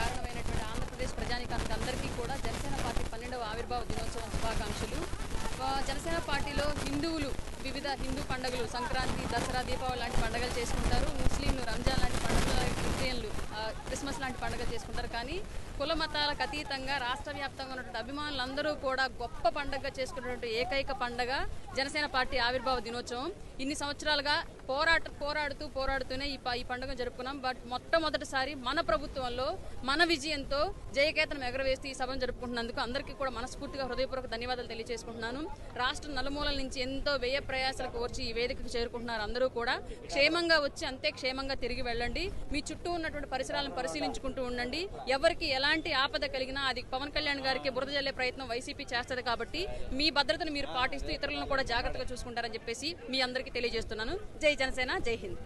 కారణమైనటువంటి ఆంధ్రప్రదేశ్ ప్రజానికానికి అందరికీ కూడా జనసేన పార్టీ పన్నెండవ ఆవిర్భావ దినోత్సవం శుభాకాంక్షలు. జనసేన పార్టీలో హిందువులు వివిధ హిందూ పండుగలు సంక్రాంతి దసరా దీపావళి లాంటి పండుగలు చేసుకుంటారు. ముస్లింలు రంజాన్ లాంటి పండుగలు క్రిస్టియన్లు క్రిస్మస్ లాంటి పండుగలు చేసుకుంటారు. కానీ కుల మతాలకు అతీతంగా రాష్ట్ర వ్యాప్తంగా ఉన్నటువంటి అభిమానులందరూ కూడా గొప్ప పండుగ చేసుకున్నటువంటి ఏకైక పండుగ జనసేన పార్టీ ఆవిర్భావ దినోత్సవం. ఇన్ని సంవత్సరాలుగా పోరాట పోరాడుతూ పోరాడుతూనే ఈ ఈ పండుగ జరుపుకున్నాం. బట్ మొట్టమొదటిసారి మన ప్రభుత్వంలో మన విజయంతో జయకేతనం ఎగరవేస్తూ ఈ సభను జరుపుకుంటున్నందుకు అందరికీ కూడా మనస్ఫూర్తిగా హృదయపూర్వక ధన్యవాదాలు తెలియజేసుకుంటున్నాను రాష్ట్ర నలుమూలల నుంచి ఎంతో వ్యయ ప్రయాసాలకు వచ్చి ఈ వేదికకు చేరుకుంటున్నారు అందరూ కూడా. క్షేమంగా వచ్చి అంతే క్షేమంగా తిరిగి వెళ్ళండి. మీ చుట్టూ ఉన్నటువంటి పరిసరాలను పరిశీలించుకుంటూ ఉండండి. ఎవరికి ఎలాంటి ఆపద కలిగినా అది పవన్ కళ్యాణ్ గారికి బురద జల్లే ప్రయత్నం వైసీపీ చేస్తుంది కాబట్టి మీ భద్రతను మీరు పాటిస్తూ ఇతరులను కూడా జాగ్రత్తగా చూసుకుంటారని చెప్పేసి మీ అందరికీ తెలియజేస్తున్నాను. జై జనసేన జై హింద్